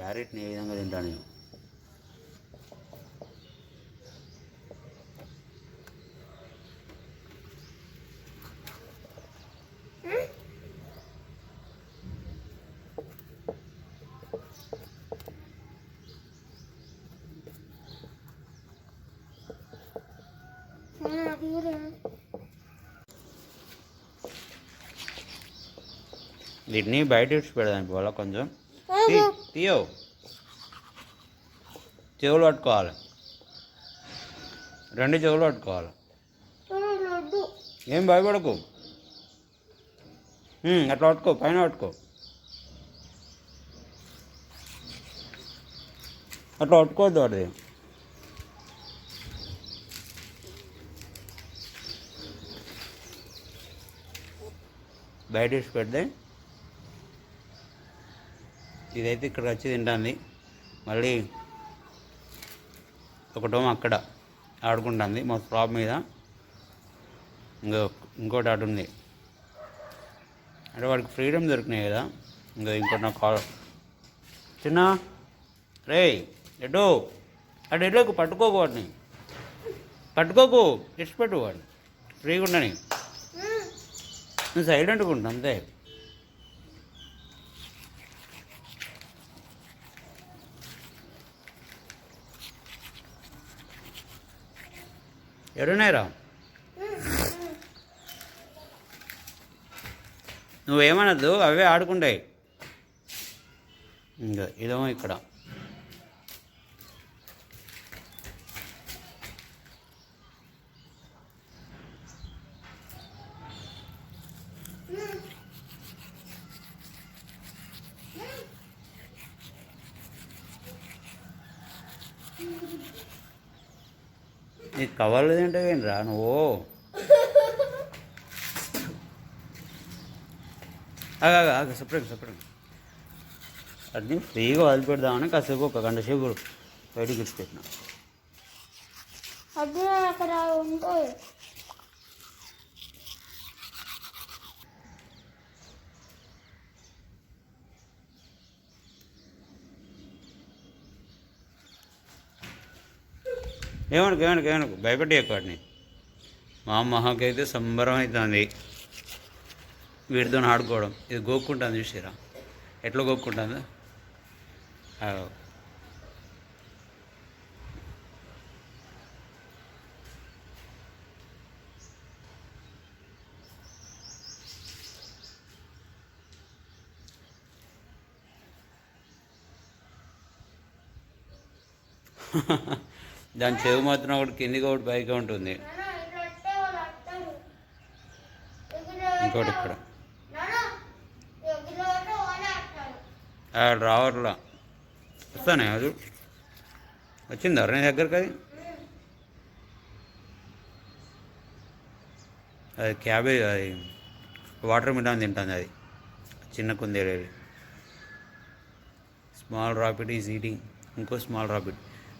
క్యారెట్ని ఏ విధంగా తింటాను నేను? వీటిని బయట ఇచ్చి పెడదానికి వల్ల కొంచెం. తీయో చెవులు పట్టుకోవాలి రెండు చెవులు పట్టుకోవాలి లడ్డు ఏం భయపడకు ఉమ్, అట్లా పట్టుకో పైన పట్టుకో అట్లా పట్టుకోవద్దు వాడిది బయట వేసి పెడితే ఇదైతే ఇక్కడ వచ్చి తింటుంది. మళ్ళీ ఒకటోమో అక్కడ ఆడుకుంటుంది మా స్లాబ్ మీద. ఇంకో ఇంకోటి అటు ఉంది. అంటే వాడికి ఫ్రీడమ్ దొరికినాయి కదా. ఇంకా ఇంకోటి నాకు కాల్. చిన్న రే ఎటో అటు ఎటోకు పట్టుకోకు వాడిని. పట్టుకోకు ఇష్టపెట్టు పెట్టు వాడిని. ఫ్రీగా ఉండని. నువ్వు సైలెంట్గా ఉంటా అంతే. ఎవరున్నాయిరా నువ్వేమనద్దు అవే ఆడుకుంటాయి. ఇంకా ఇదేమో ఇక్కడ. నీకు కవర్లు తింటావేంట్రా నువ్వు? ఆగా ఆగా సపరేట్ సపరేట్ అది ఫ్రీగా వదిలిపెడదామని కాసేపు ఒక గంట సేపు బయటకు ఇచ్చిపెట్టినా అది అక్కడ ఉంటుంది ఏమనుకు ఏమనుకు ఏమనుకు. భయపెట్టి ఎక్కువని మా అమ్మకైతే సంబరం అవుతుంది. వీడితో ఆడుకోవడం. ఇది గోక్కుంటుంది చూసిరా ఎట్లా గోక్కుంటుందో? ఆ. దాని చెవి మాత్రం ఒకటి కిందికి ఒకటి పైకి ఉంటుంది. ఇంకోటి ఇక్కడ. రావట్లా. వస్తానే అది వచ్చిందా నీ దగ్గరికి అది? అది క్యాబేజ్ అది వాటర్ మిలాన్ తింటుంది అది. చిన్న కుందేలు. Small rabbit is eating. ఇంకో స్మాల్ రాపిడ్.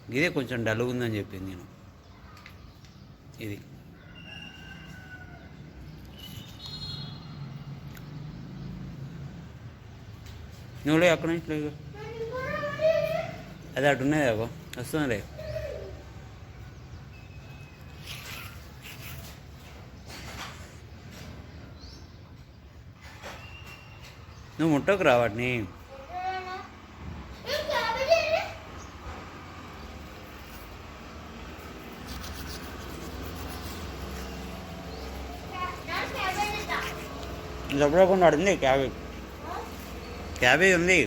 ఇదే కొంచెం డల్ ఉందని చెప్పింది నేను. ఇది. నువ్వులే అక్కడ నుంచి లేవు. అది అటు ఉన్నది అగో వస్తుందిలే నువ్వు ముట్టకు రా వాటిని ఏం క్యాబేజీ ఇది? నాన్న క్యాబేజీ ఇద్దా? జబ్బులోకుండా ఉంది క్యాబేజ్ క్యాబేజ్ ఉంది.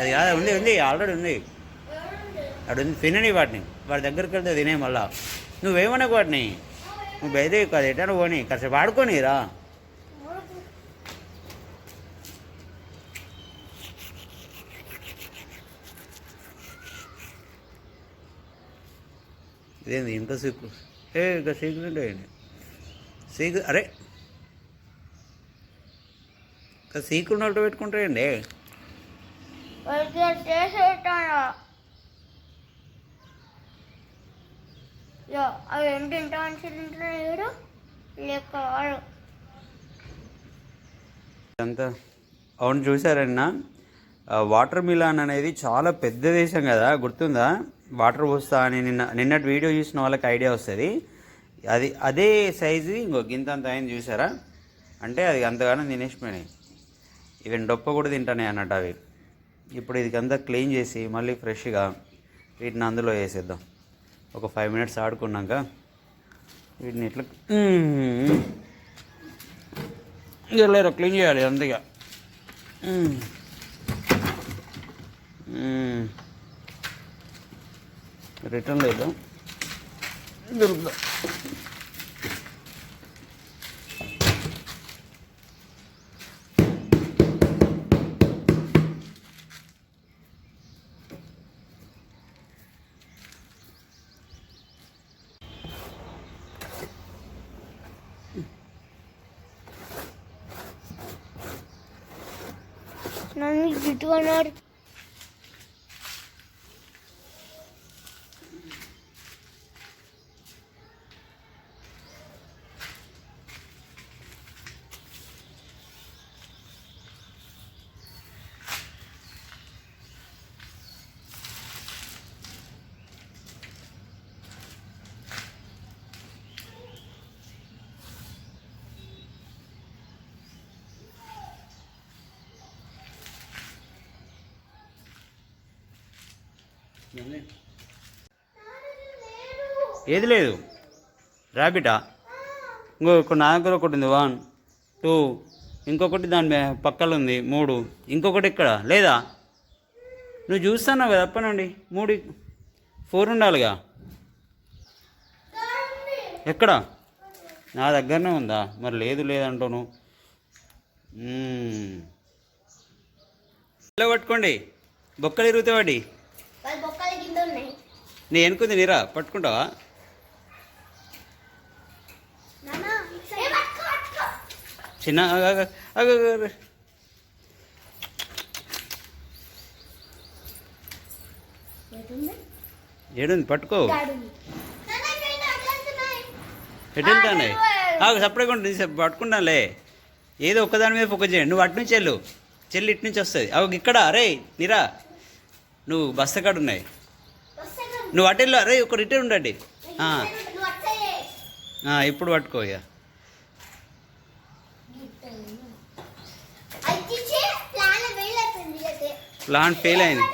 అది కాదు ఉంది ఉంది ఆల్రెడీ ఉంది. అక్కడ అటు ఉంది తినని వాటిని. వాడి దగ్గరికి వెళ్తే తినే మళ్ళా. నువ్వేమనకు వాటిని? నువ్వు బయదే కాదు ఎటా పోనీ కాసేపు ఆడుకొని రా. ఇదేంది ఇంత సీక్రెట్? ఏ ఇంకా సీక్రెట్ ఉంటాయండి సీక్రెట్ అరే సీకులు నోట్లో పెట్టుకుంటాయండి వాళ్ళకి చేసేటాను యో అవి ఏం తింటా అని తింటున్నాడు లేక వాడు అంతా అవును చూసారన్నా వాటర్ మిలాన్ అనేది చాలా పెద్ద దేశం కదా గుర్తుందా? వాటర్ పోస్తా అని నిన్న నిన్నటి వీడియో చూసిన వాళ్ళకి ఐడియా వస్తుంది. అది అదే సైజు ఇంకో గింత అంత అయింది చూసారా? అంటే అది అంతగానో తినేసిపోయినాయి. ఈవెన్ డొప్ప కూడా తింటానే అన్నట్టు అవి. ఇప్పుడు ఇది క్లీన్ చేసి మళ్ళీ ఫ్రెష్గా వీటిని అందులో వేసేద్దాం. ఒక ఫైవ్ మినిట్స్ ఆడుకున్నాక వీటిని ఇట్లా లేరు క్లీన్ చేయాలి అందుగా రిటర్న్ లేదు. దొరుకుతా Ritual Norte. ఏది లేదు. ర్యాబిటా ఇంకో ఇక్కడ నా దగ్గర ఒకటి ఉంది వన్ టూ ఇంకొకటి దాని పక్కలు ఉంది మూడు. ఇంకొకటి ఇక్కడ. లేదా? నువ్వు చూస్తున్నావు కదా అప్పనండి మూడు ఫోర్ ఉండాలిగా. ఎక్కడ? నా దగ్గరనే ఉందా? మరి లేదు లేదంటాను. పట్టుకోండి బొక్కలు ఇరుగుతాయి నీ వెనుకుంది నీరా? పట్టుకుంటావా? చిన్న ఏడుంది? పట్టుకో. ఎటుంటానే సపరేట్గా ఉంటుంది పట్టుకుంటానులే. ఏదో ఒక్కదాని మీద ఫోకస్ చేయండి. నువ్వు అటు నుంచి వెళ్ళు. చెల్లి ఇటు నుంచి వస్తుంది. అవి ఇక్కడ అరే నీరా. నువ్వు బస్తకాడు ఉన్నాయి నువ్వు అటు వెళ్ళు అరే ఒక రిటర్న్ ఉండండి ఇప్పుడు పట్టుకో ఇక. ప్లాన్ ఫెయిల్ అయింది.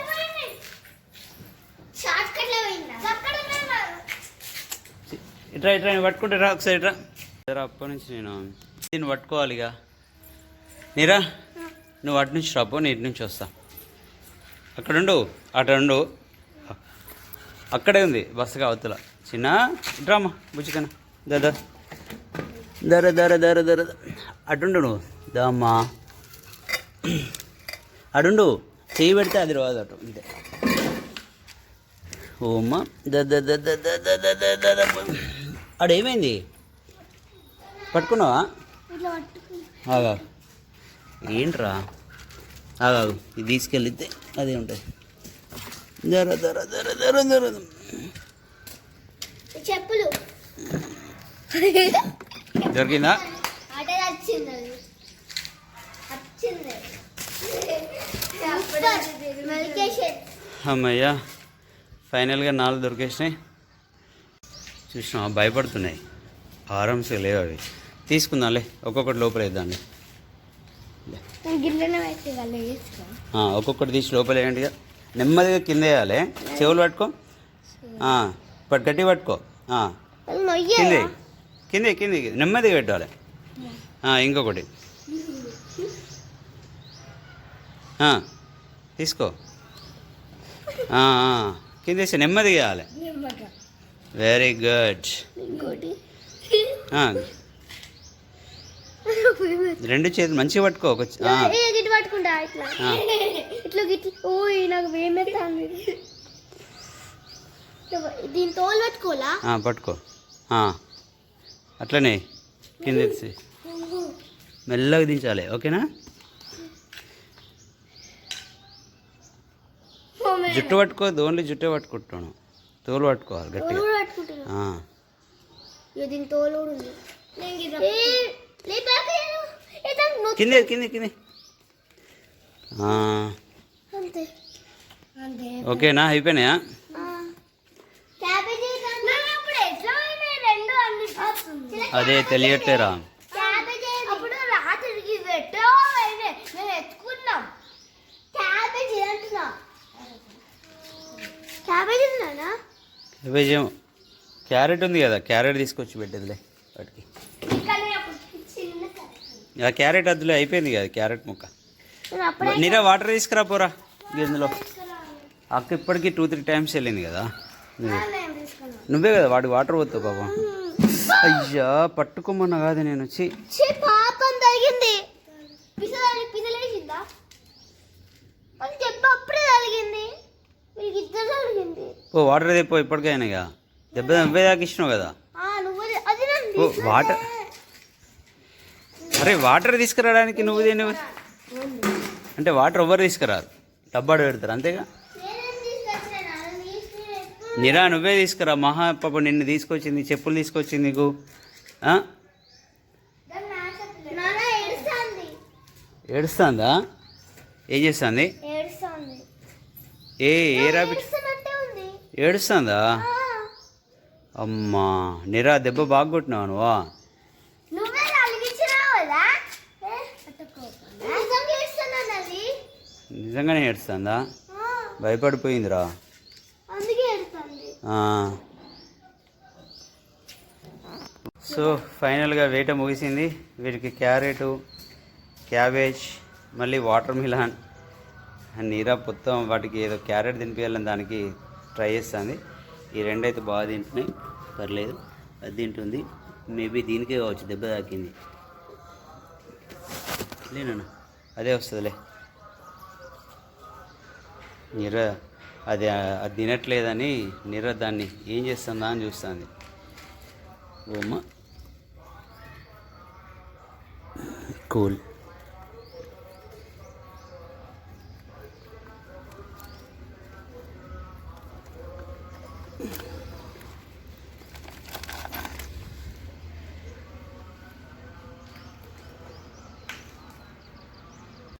ఇట్రా ఇట్రా నేను పట్టుకుంటే రా ఒకసారి ఇట్రా. సరే అప్పటి నుంచి నేను నేను పట్టుకోవాలి ఇక. నీరా? నువ్వు అటు నుంచి రాపో నేను ఇటు నుంచి వస్తా. అక్కడ ఉండు అటు ఉండు. అక్కడే ఉంది బస్సు కావతల చిన్న డ్రామా బుజ్జికన దద దర దర దర దర అటుండు నువ్వు దమ్మా అటుండు చేయి పెడితే అది రాదు అటు అంతే ఓమ్మ అడు ఏమైంది పట్టుకున్నావా ఏంట్రా ఆగా ఇది తీసుకెళ్ళితే అదే ఉంటుంది జర జర జర జర జర చెప్పులు. దొరికిందా అమ్మయ్యా ఫైనల్గా నాలుగు దొరికేసినాయి. చూసినా భయపడుతున్నాయి. ఆరామ్స్ లేవు అవి. తీసుకుందాంలే ఒక్కొక్కటి లోపల ఆ, ఒక్కొక్కటి తీసి లోపల వేయండి ఇక. నెమ్మదిగా కింద వేయాలి. చెవులు పట్టుకో. పట్టు గట్టి పట్టుకో. కింది. కింది కింది నెమ్మదిగా పెట్టాలి. ఇంకొకటి. తీసుకో. కింద వేసి నెమ్మదిగా వేయాలి. వెరీ గుడ్ రెండు చేతులు మంచిగా పట్టుకో ఒక దీని తోలు పెట్టుకోలా పట్టుకో. అట్లనే కింద మెల్లగా దించాలి ఓకేనా? జుట్టు పట్టుకోవద్దు ఓన్లీ జుట్టే పట్టుకుంటాను తోలు పట్టుకోవాలి గట్టిగా. కింద కింద కింద ఓకేనా? అయిపోయినాయా? క్యాబేజ్ ఏమో. క్యారెట్ ఉంది కదా క్యారెట్ తీసుకొచ్చి పెట్టేదిలే వాటికి. ఆ క్యారెట్ అద్దులే అయిపోయింది కదా క్యారెట్ ముక్క. నీరా వాటర్ తీసుకురా పోరా ఇందులో. అక్క ఇప్పటికీ టూ త్రీ టైమ్స్ వెళ్ళింది కదా. నువ్వు కదా వాడికి వాటర్ పోతావు పాపం. అయ్యా పట్టుకోమన్నా కాదు నేను వచ్చి. పాపం తగిలింది. పిసలు పిసలేసిందా అది దెబ్బ అప్పుడే తగిలింది. మీకు ఇద్దరు తగిలింది. ఓ వాటర్ తెప్పో ఇప్పటికైనా ఇక దెబ్బ దెబ్బే దాకా ఇచ్చినావు కదా? ఓ వాటర్ అరే వాటర్ తీసుకురావడానికి నువ్వు దేని అంటే వాటర్ ఎవ్వరు తీసుకురారు? డబ్బాడు పెడతారు అంతేగా నేనేం తీసుకొచ్చినా అది తీసుకుని ఎప్పుడు నిరా నువ్వే తీసుకురా. మహా పాప నిన్ను తీసుకొచ్చింది చెప్పులు తీసుకొచ్చింది నీకు ఏడుస్తుంది? ఏం చేస్తుంది? ఏ ఏ రాబిట్? ఏడుస్తుందా? అమ్మా నిరా దెబ్బ బాగా కొట్టినావు నువ్వా? నిజంగానే ఏడుస్తుందా? భయపడిపోయిందిరా. సో ఫైనల్గా వేట ముగిసింది. వీటికి క్యారెటు క్యాబేజ్ మళ్ళీ వాటర్ మిలాన్ నీరా మొత్తం వాటికి ఏదో క్యారెట్ తినిపించాలని దానికి ట్రై చేస్తుంది. ఈ రెండైతే బాగా తింటున్నాయి. పర్లేదు అది తింటుంది. మేబీ దీనికే కావచ్చు దెబ్బ తాకింది. లేనన్నా అదే వస్తుందిలే. నీరా అది అది తినట్లేదని నిర దాన్ని ఏం చేస్తుందా అని చూస్తుంది. ఓమ్మ కూల్.